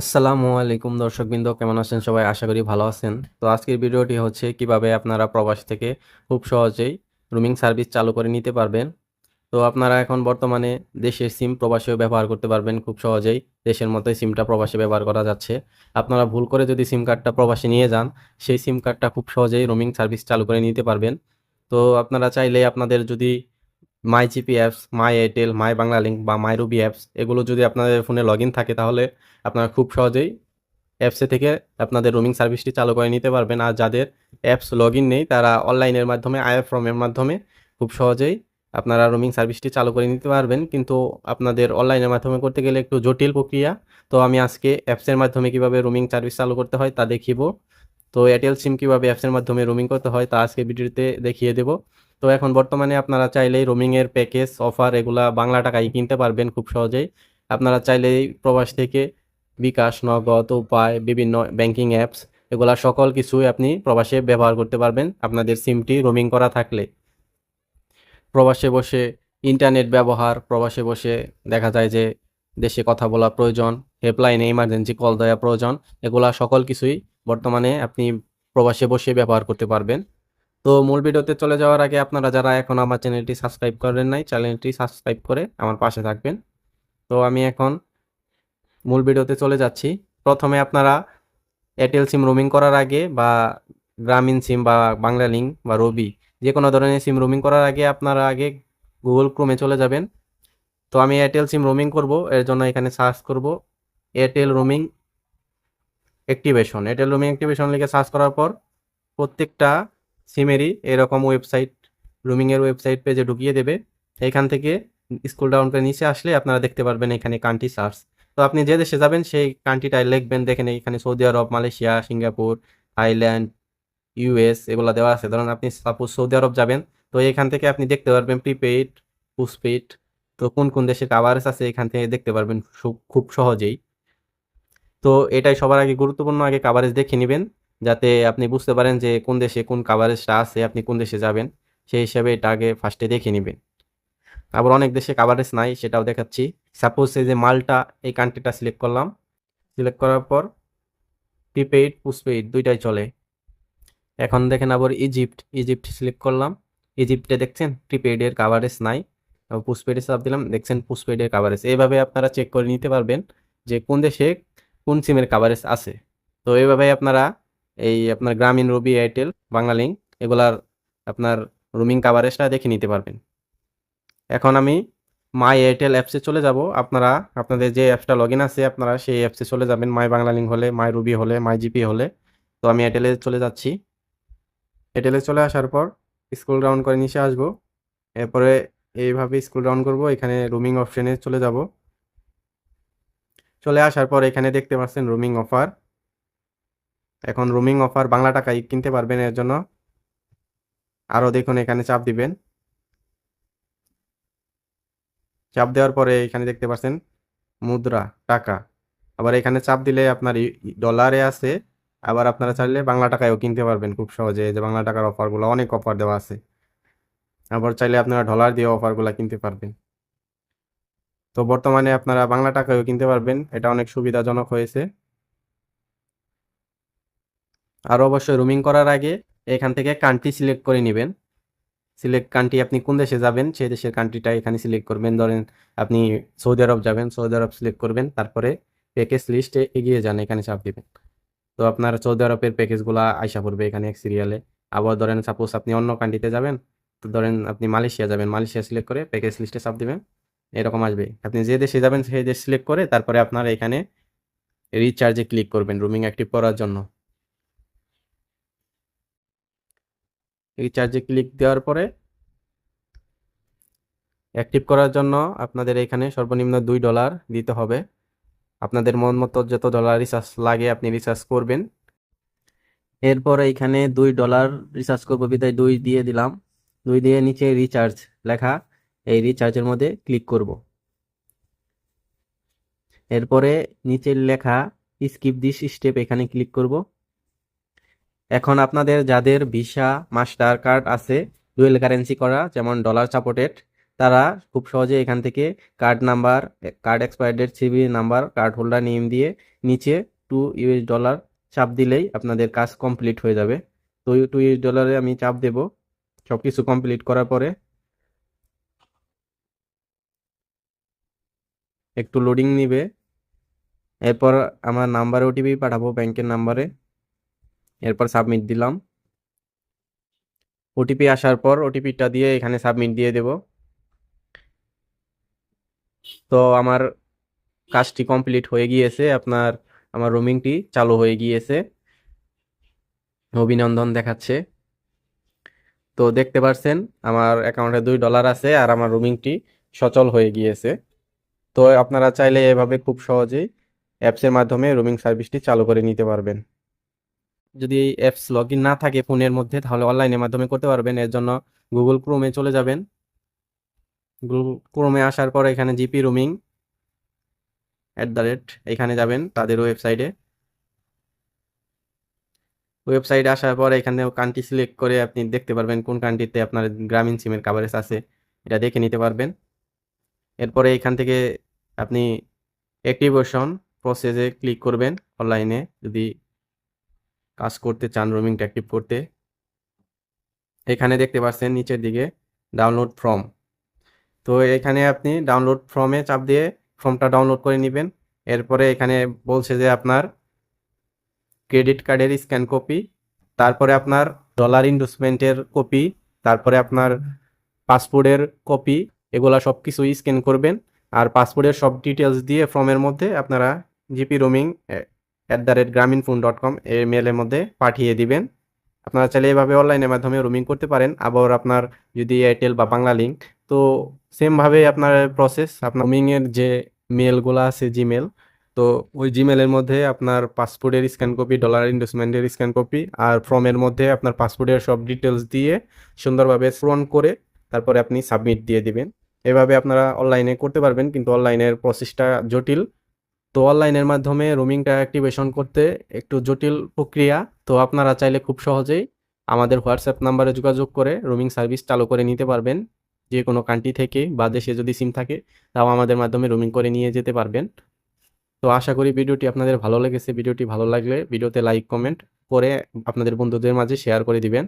আসসালামু আলাইকুম দর্শকবৃন্দ, কেমন আছেন সবাই? আশা করি ভালো আছেন। তো আজকের ভিডিওটি হচ্ছে কীভাবে আপনারা প্রবাস থেকে খুব সহজেই রুমিং সার্ভিস চালু করে নিতে পারবেন। তো আপনারা এখন বর্তমানে দেশের সিম প্রবাসেও ব্যবহার করতে পারবেন, খুব সহজেই দেশের মতোই সিমটা প্রবাসে ব্যবহার করা যাচ্ছে। আপনারা ভুল করে যদি সিম কার্ডটা প্রবাসে নিয়ে যান, সেই সিম কার্ডটা খুব সহজেই রুমিং সার্ভিস চালু করে নিতে পারবেন। তো আপনারা চাইলে আপনাদের যদি my GP apps my Airtel my Banglalink বা মাই রুবি অ্যাপস এগুলো যদি আপনাদের ফোনে লগ থাকে তাহলে আপনারা খুব সহজেই অ্যাপসে থেকে আপনাদের রোমিং সার্ভিসটি চালু করে নিতে পারবেন। আর যাদের অ্যাপস লগ নেই, তারা অনলাইনের মাধ্যমে আইএফ্রমের মাধ্যমে খুব সহজেই আপনারা রোমিং সার্ভিসটি চালু করে নিতে পারবেন। কিন্তু আপনাদের অনলাইনের মাধ্যমে করতে গেলে একটু জটিল প্রক্রিয়া। তো আমি আজকে অ্যাপসের মাধ্যমে কীভাবে রোমিং সার্ভিস চালু করতে হয় তা দেখিব। তো এয়ারটেল সিম কীভাবে অ্যাপসের মাধ্যমে রোমিং করতে হয় তা আজকে ভিডিওতে দেখিয়ে দেব। তো এখন বর্তমানে আপনারা চাইলেই রোমিংয়ের প্যাকেজ অফার এগুলা বাংলা টাকায় কিনতে পারবেন খুব সহজেই। আপনারা চাইলেই প্রবাস থেকে বিকাশ, নগদ, উপায়, বিভিন্ন ব্যাংকিং অ্যাপস এগুলা সকল কিছুই আপনি প্রবাসে ব্যবহার করতে পারবেন। আপনাদের সিমটি রোমিং করা থাকলে। প্রবাসে বসে ইন্টারনেট ব্যবহার, প্রবাসে বসে দেখা যায় যে দেশে কথা বলা প্রয়োজন হেল্পলাইনে ইমার্জেন্সি কল দেওয়া প্রয়োজন, এগুলা সকল কিছুই বর্তমানে আপনি প্রবাসে বসে ব্যবহার করতে পারবেন। তো মূল ভিডিওতে চলে যাওয়ার আগে আপনারা যারা এখন আমার চ্যানেলটি সাবস্ক্রাইব করেন নাই, চ্যানেলটি সাবস্ক্রাইব করে আমার পাশে থাকবেন। তো আমি এখন মূল ভিডিওতে চলে যাচ্ছি। প্রথমে আপনারা এয়ারটেল সিম রোমিং করার আগে বা গ্রামীণ সিম বা বাংলা লিঙ্ক বা রবি যে কোনো ধরনের সিম রোমিং করার আগে আপনারা আগে গুগল ক্রোমে চলে যাবেন। তো আমি এয়ারটেল সিম রোমিং করব, এর জন্য এখানে সার্চ করব Airtel roaming activation Airtel roaming activation লিখে সার্চ করার পর প্রত্যেকটা সিমেরই এরকম ওয়েবসাইট রুমিংয়ের ওয়েবসাইট পেজে ঢুকিয়ে দেবে। এখান থেকে স্কুল ডাউন করে নিচে আসলে আপনারা দেখতে পারবেন এখানে কান্ট্রি সার্চ তো আপনি যে দেশে যাবেন, সেই কান্ট্রিটায় লিখবেন দেখেন এখানে Saudi Arab, Malaysia, Singapore, Thailand US এগুলো দেওয়া আছে। ধরুন আপনি সাপোজ সৌদি আরব যাবেন, তো এখান থেকে আপনি দেখতে পারবেন প্রিপেইড পোস্টপেইড তো কোন কোন দেশে কাভারেজ আছে এখান থেকে দেখতে পারবেন খুব সহজেই। তো এটাই সবার আগে গুরুত্বপূর্ণ, আগে কাভারেজ দেখে নেবেন। যাতে আপনি বুঝতে পারেন যে কোন দেশে কোন কাভারেজটা আছে, আপনি কোন দেশে যাবেন, সেই হিসাবে এটা আগে ফার্স্টে দেখে নেবেন। আবার অনেক দেশে কাভারেজ নাই, সেটাও দেখাচ্ছি। সাপোজ এই যে মালটা, এই কান্ট্রিটা সিলেক্ট করলাম। সিলেক্ট করার পর প্রিপেইড পোস্টপেইড দুইটাই চলে। এখন দেখেন আবার ইজিপ্ট ইজিপ্ট সিলেক্ট করলাম। ইজিপ্টে দেখছেন প্রিপেইডের কাভারেজ নাই। পোস্টপেডে চাপ দিলাম, দেখছেন পোস্টপেডের কাভারেজ এইভাবে আপনারা চেক করে নিতে পারবেন যে কোন দেশে কোন সিমের কাভারেজ আছে। তো এইভাবে আপনারা এই আপনার গ্রামীণ রবি এয়ারটেল, বাংলা লিঙ্ক এগুলার আপনার রুমিং কাভারেজটা দেখে নিতে পারবেন। এখন আমি মাই এয়ারটেল অ্যাপসে চলে যাব। আপনারা, আপনাদের যে অ্যাপসটা লগ ইন আছে, আপনারা সেই অ্যাপসে চলে যাবেন। মাই বাংলা লিঙ্ক হলে মাই রুবি হলে মাই জিপি হলে। তো আমি এয়ারটেলে চলে যাচ্ছি। এয়ারটেলে চলে আসার পর স্কুল ডাউন করে নিচে আসব। এরপরে এইভাবে স্কুল ডাউন করব। এখানে রুমিং অপশনে চলে যাব। চলে আসার পর এখানে দেখতে পাচ্ছেন রুমিং অফার এখন রুমিং অফার বাংলা টাকায় কিনতে পারবেন এর জন্য। আরও দেখুন, এখানে চাপ দিবেন। চাপ দেওয়ার পরে এখানে দেখতে পাচ্ছেন, মুদ্রা, টাকা। আবার এখানে চাপ দিলে আপনার ডলারে আছে, আবার আপনারা চাইলে বাংলা টাকায়ও কিনতে পারবেন খুব সহজে। যে বাংলা টাকার অফারগুলো অনেক অফার দেওয়া আছে। আবার চাইলে আপনারা ডলার দিয়ে অফারগুলো কিনতে পারবেন। তো বর্তমানে আপনারা বাংলা টাকায়ও কিনতে পারবেন, এটা অনেক সুবিধাজনক হয়েছে। আর অবশ্যই রুমিং করার আগে এখান থেকে কান্ট্রি সিলেক্ট করে নেবেন। সিলেক্ট কান্ট্রি আপনি কোন দেশে যাবেন, সেই দেশের কান্ট্রিটা এখানে সিলেক্ট করবেন। ধরেন আপনি সৌদি আরব যাবেন, সৌদি আরব সিলেক্ট করবেন, তারপরে প্যাকেজ লিস্টে এগিয়ে যান, এখানে চাপ দিবেন। তো আপনার সৌদি আরবের প্যাকেজগুলো আইসা পড়বে এখানে এক সিরিয়ালে আবার ধরেন সাপোজ আপনি অন্য কান্ট্রিতে যাবেন, তো ধরেন আপনি মালয়েশিয়া যাবেন, মালয়েশিয়া সিলেক্ট করে প্যাকেজ লিস্টে চাপ দেবেন। এরকম আসবে। আপনি যে দেশে যাবেন, সেই দেশ সিলেক্ট করে তারপরে আপনার এখানে রিচার্জে ক্লিক করবেন রুমিং অ্যাক্টিভ করার জন্য। রিচার্জে ক্লিক দেওয়ার পরে অ্যাক্টিভ করার জন্য আপনাদের এখানে সর্বনিম্ন দুই ডলার দিতে হবে। আপনাদের মন মতো যত ডলার রিচার্জ লাগে আপনি রিচার্জ করবেন। এরপরে এখানে দুই ডলার রিচার্জ করব, বিদায় দুই দিয়ে দিলাম। দুই দিয়ে নিচে রিচার্জ লেখা, এই রিচার্জের মধ্যে ক্লিক করব। এরপরে নিচের লেখা স্কিপ দিস স্টেপ এখানে ক্লিক করব। এখন আপনাদের যাদের ভিসা, মাস্টার কার্ড আছে, ডুয়েল কারেন্সি করা, যেমন ডলার সাপোর্টেড, তারা খুব সহজে এখান থেকে card number, card expire date, CVV number, card holder name দিয়ে নিচে টু ইউএস ডলার চাপ দিলেই আপনাদের কাজ কমপ্লিট হয়ে যাবে। তো টু ইউএস ডলারে আমি চাপ দেব। সব কিছু কমপ্লিট করার পরে একটু লোডিং নিবে। এরপর আমার নাম্বার ওটিপি পাঠাবো ব্যাংকের নাম্বারে। এরপর সাবমিট দিলাম। ওটিপি আসার পর ওটিপিটা দিয়ে এখানে সাবমিট দিয়ে দেব। তো আমার কাজটি কমপ্লিট হয়ে গিয়েছে, আপনার, আমার রোমিংটি চালু হয়ে গিয়েছে। অভিনন্দন দেখাচ্ছে। তো দেখতে পাচ্ছেন আমার অ্যাকাউন্টে দুই ডলার আছে আর আমার রোমিংটি সচল হয়ে গিয়েছে। তো আপনারা চাইলে এভাবে খুব সহজেই অ্যাপসের মাধ্যমে রোমিং সার্ভিসটি চালু করে নিতে পারবেন। যদি এই অ্যাপস লগ ইন না থাকে ফোনের মধ্যে, তাহলে অনলাইনের মাধ্যমে করতে পারবেন। এর জন্য গুগল ক্রোমে চলে যাবেন। গুগল ক্রোমে আসার পর এখানে GP roaming at the rate এখানে যাবেন তাদের ওয়েবসাইটে ওয়েবসাইটে আসার পর এখানে কান্ট্রি সিলেক্ট করে আপনি দেখতে পারবেন কোন কান্ট্রিতে আপনার গ্রামীণ সিমের কাভারেজ আছে, এটা দেখে নিতে পারবেন। এরপরে এখান থেকে আপনি অ্যাক্টিভেশন প্রসেসে ক্লিক করবেন অনলাইনে যদি কাজ করতে চান রোমিংটা অ্যাক্টিভ করতে, এখানে দেখতে পাচ্ছেন নিচের দিকে ডাউনলোড ফর্ম তো এখানে আপনি ডাউনলোড ফর্মে চাপ দিয়ে ফর্মটা ডাউনলোড করে নেবেন। এরপরে এখানে বলছে যে আপনার ক্রেডিট কার্ডের স্ক্যান কপি তারপরে আপনার ডলার ইনভেস্টমেন্টের কপি তারপরে আপনার পাসপোর্টের কপি এগুলা সব কিছু স্ক্যান করবেন। আর পাসপোর্টের সব ডিটেলস দিয়ে ফর্মের মধ্যে আপনারা GP roaming at the rate Grameenphone dot com এই মেলের মধ্যে পাঠিয়ে দিবেন। আপনারা চাইলে এভাবে অনলাইনের মাধ্যমে রুমিং করতে পারেন। আবার আপনার যদি এয়ারটেল বা বাংলা লিঙ্ক তো সেমভাবে আপনার প্রসেস আপনার রোমিংয়ের যে মেলগুলো আছে জিমেল তো ওই জিমেলের মধ্যে আপনার পাসপোর্টের স্ক্যান কপি ডলার ইনভেস্টমেন্টের স্ক্যান কপি আর ফর্মের মধ্যে আপনার পাসপোর্টের সব ডিটেলস দিয়ে সুন্দরভাবে পূরণ করে তারপরে আপনি সাবমিট দিয়ে দিবেন। এভাবে আপনারা অনলাইনে করতে পারবেন, কিন্তু অনলাইনের প্রসেসটা জটিল। তো অনলাইনের মাধ্যমে রোমিংটা অ্যাক্টিভেশন করতে একটু জটিল প্রক্রিয়া। তো আপনারা চাইলে খুব সহজেই আমাদের হোয়াটসঅ্যাপ নাম্বারে যোগাযোগ করে রোমিং সার্ভিস চালু করে নিতে পারবেন। যে কোনো কান্ট্রি থেকে বা দেশে যদি সিম থাকে, তাও আমাদের মাধ্যমে রোমিং করে নিয়ে যেতে পারবেন। তো আশা করি ভিডিওটি আপনাদের ভালো লেগেছে। ভিডিওটি ভালো লাগলে ভিডিওতে লাইক কমেন্ট করে আপনাদের বন্ধুদের মাঝে শেয়ার করে দিবেন।